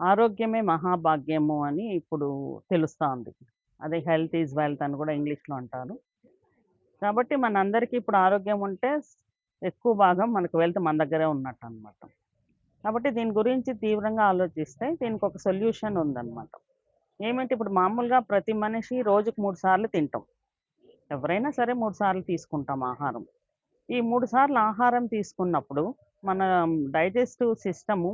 ఆరోగ్యమే మహాభాగ్యము అని ఇప్పుడు తెలుస్తోంది అదే హెల్త్ ఈజ్ వెల్త్ అని కూడా ఇంగ్లీష్‌లో అంటారు. కాబట్టి మనందరికీ ఇప్పుడు ఆరోగ్యం ఉంటే ఎక్కువ భాగం మనకు వెల్త్ మన దగ్గరే ఉన్నట్టు అనమాట కాబట్టి దీని గురించి తీవ్రంగా ఆలోచిస్తే దీనికొక సొల్యూషన్ ఉందన్నమాట ఏమంటే ఇప్పుడు మామూలుగా ప్రతి మనిషి రోజుకు మూడు సార్లు తింటాం. ఎవరైనా సరే మూడు సార్లు తీసుకుంటాం ఆహారం. ఈ మూడు సార్లు ఆహారం తీసుకున్నప్పుడు మన డైజెస్టివ్ సిస్టము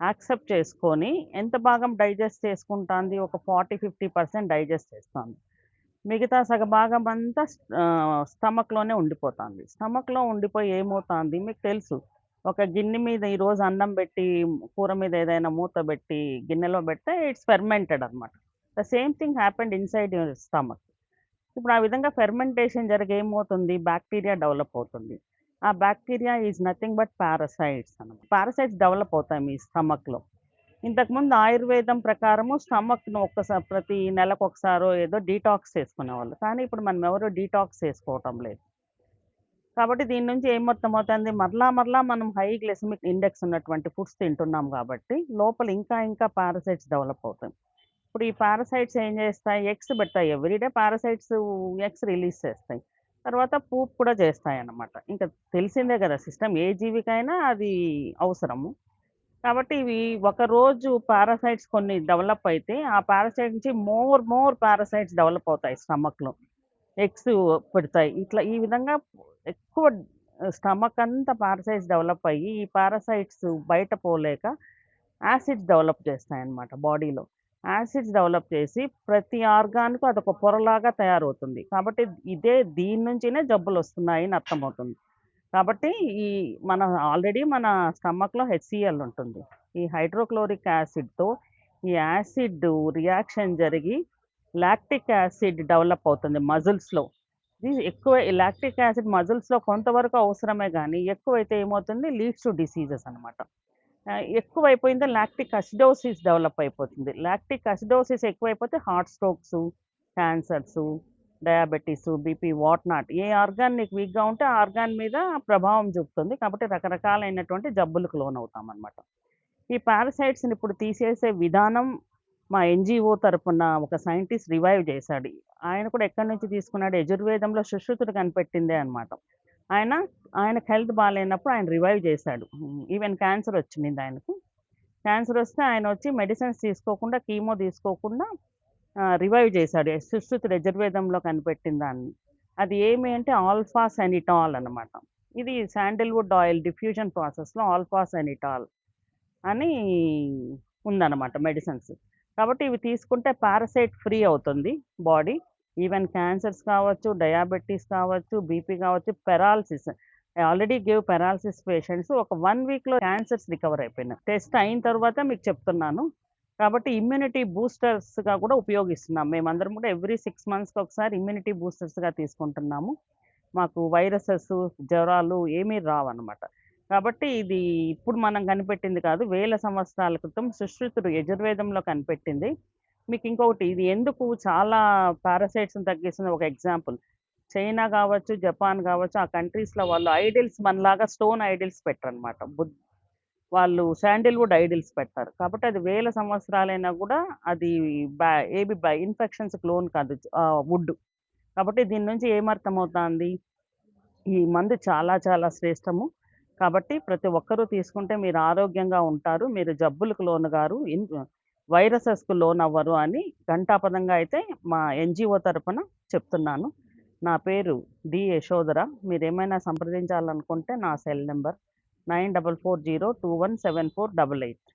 యాక్సెప్ట్ చేసుకొని ఎంత భాగం డైజెస్ట్ చేసుకుంటాంది ఒక 40, 50% డైజెస్ట్ చేస్తుంది మిగతా సగ భాగం అంతా స్టమక్‌లోనే ఉండిపోతుంది స్టమక్‌లో ఉండిపోయి ఏమవుతుంది మీకు తెలుసు. ఒక గిన్నె మీద ఈరోజు అన్నం పెట్టి కూర మీద ఏదైనా మూత పెట్టి గిన్నెలో పెడితే ఇట్స్ ఫెర్మెంటెడ్ అనమాట. The same thing happened inside your stomach. ఇప్పుడు ఆ విధంగా ఫెర్మెంటేషన్ జరిగి ఏమవుతుంది బ్యాక్టీరియా డెవలప్ అవుతుంది. ఆ bacteria is nothing but parasites అనమాట. పారాసైట్స్ డెవలప్ అవుతాయి మీ స్టమక్‌లో. ఇంతకుముందు ఆయుర్వేదం ప్రకారము స్టమక్‌ను ఒక్కసారి ప్రతి నెలకొకసారో ఏదో డీటాక్స్ చేసుకునేవాళ్ళు. కానీ ఇప్పుడు మనం ఎవరు డీటాక్స్ చేసుకోవటం లేదు. కాబట్టి దీని నుంచి ఏమర్థమవుతుంది మరలా మరలా మనం హై గ్లెసిమిక్ ఇండెక్స్ ఉన్నటువంటి ఫుడ్స్ తింటున్నాం కాబట్టి లోపల ఇంకా ఇంకా పారాసైట్స్ డెవలప్ అవుతాయి. ఇప్పుడు ఈ పారాసైట్స్ ఏం చేస్తాయి ఎగ్స్ పెడతాయి. ఎవ్రీడే పారాసైట్స్ ఎగ్స్ రిలీజ్ చేస్తాయి. తర్వాత పూప్ కూడా చేస్తాయన్నమాట. ఇంకా తెలిసిందే కదా సిస్టమ్ ఏ జీవికైనా అది అవసరము. కాబట్టి ఇవి ఒకరోజు పారాసైట్స్ కొన్ని డెవలప్ అయితే ఆ పారాసైట్ నుంచి మోర్ మోర్ పారాసైట్స్ డెవలప్ అవుతాయి స్టమక్‌లో. ఎగ్స్ పెడతాయి. ఇట్లా ఈ విధంగా ఎక్కువ స్టమక్ అంతా పారాసైట్స్ డెవలప్ అయ్యి ఈ పారాసైట్స్ బయట పోలేక యాసిడ్స్ డెవలప్ చేస్తాయి అన్నమాట బాడీలో. యాసిడ్స్ డెవలప్ చేసి ప్రతి ఆర్గాన్‌కు అదొక పొరలాగా తయారవుతుంది. కాబట్టి ఇదే దీని నుంచినే జబ్బులు వస్తున్నాయి అని అర్థమవుతుంది. కాబట్టి ఈ మన ఆల్రెడీ మన స్టమక్‌లో హెచ్సిఎల్ ఉంటుంది. ఈ హైడ్రోక్లోరిక్ యాసిడ్‌తో ఈ యాసిడ్ రియాక్షన్ జరిగి లాక్టిక్ యాసిడ్ డెవలప్ అవుతుంది మజిల్స్‌లో. ఇది ఎక్కువ లాక్టిక్ యాసిడ్ మజిల్స్‌లో కొంతవరకు అవసరమే కానీ ఎక్కువైతే ఏమవుతుంది లీడ్స్ టు డిసీజెస్ అనమాట. ఎక్కువైపోయిందో లాక్టిక్ అసిడోసిస్ డెవలప్ అయిపోతుంది. Lactic acidosis ఎక్కువైపోతే heart strokes, cancers, diabetes BP what not A organ నీకు వీక్‌గా ఉంటే ఆ ఆర్గాన్ మీద ప్రభావం చూపుతుంది. కాబట్టి రకరకాలైనటువంటి జబ్బులకు లోన్ లోనవుతామనమాట. ఈ పారసైట్స్ని ఇప్పుడు తీసేసే విధానం మా ఎన్‌జీఓ తరపున ఒక సైంటిస్ట్ రివైవ్ చేశాడు. ఆయన కూడా ఎక్కడి నుంచి తీసుకున్నాడు యజుర్వేదంలో సుశ్రుతుడు కనిపెట్టిందే అనమాట. ఆయన ఆయనకు హెల్త్ బాగాలేనప్పుడు ఆయన రివైవ్ చేశాడు. ఈవెన్ క్యాన్సర్ వచ్చింది ఆయనకు. క్యాన్సర్ వస్తే ఆయన వచ్చి మెడిసిన్స్ తీసుకోకుండా కీమో తీసుకోకుండా రివైవ్ చేశాడు. సుశ్రుతి యజుర్వేదంలో కనిపెట్టిన దాన్ని. అది ఏమి అంటే ఆల్ఫా సెనిటాల్ అనమాట. ఇది శాండిల్‌వుడ్ ఆయిల్ డిఫ్యూజన్ ప్రాసెస్‌లో ఆల్ఫా సెనిటాల్ అని ఉందన్నమాట మెడిసిన్స్. కాబట్టి ఇవి తీసుకుంటే పారాసైట్ ఫ్రీ అవుతుంది బాడీ. ఈవెన్ క్యాన్సర్స్ కావచ్చు, డయాబెటీస్ కావచ్చు, బీపీ కావచ్చు, paralysis already give paralysis patients ఒక వన్ వీక్‌లో క్యాన్సర్స్ రికవర్ అయిపోయినాయి. టెస్ట్ అయిన తర్వాత మీకు చెప్తున్నాను. కాబట్టి ఇమ్యూనిటీ బూస్టర్స్‌గా కూడా ఉపయోగిస్తున్నాం. మేమందరం కూడా ఎవ్రీ సిక్స్ మంత్స్‌కి ఒకసారి ఇమ్యూనిటీ బూస్టర్స్‌గా తీసుకుంటున్నాము. మాకు వైరసెస్, జ్వరాలు ఏమీ రావన్నమాట. కాబట్టి ఇది ఇప్పుడు మనం కనిపెట్టింది కాదు. వేల సంవత్సరాల క్రితం సుశ్రుతుడు యజుర్వేదంలో కనిపెట్టింది. మీకు ఇంకొకటి ఇది ఎందుకు చాలా పారాసైట్స్‌ని తగ్గిస్తుంది ఒక ఎగ్జాంపుల్. చైనా కావచ్చు, జపాన్ కావచ్చు ఆ కంట్రీస్‌లో వాళ్ళు ఐడిల్స్ మనలాగా స్టోన్ ఐడిల్స్ పెట్టరనమాట. బుద్ధ వాళ్ళు శాండిల్‌వుడ్ ఐడిల్స్ పెట్టారు కాబట్టి అది వేల సంవత్సరాలైనా కూడా అది బ్యా ఏబి బ ఇన్ఫెక్షన్స్ లోన్ కాదు వుడ్. కాబట్టి దీని నుంచి ఏమర్థమవుతుంది ఈ మందు చాలా చాలా శ్రేష్టము. కాబట్టి ప్రతి ఒక్కరూ తీసుకుంటే మీరు ఆరోగ్యంగా ఉంటారు. మీరు జబ్బులకు లోనుగారు. ఇన్ వైరసెస్‌కు లోనవ్వరు అని ఘంటాపథంగా అయితే మా ఎన్‌జీఓ తరఫున చెప్తున్నాను. నా పేరు డి. యశోధర. మీరేమైనా సంప్రదించాలనుకుంటే నా cell number nine double four zero two one seven four double eight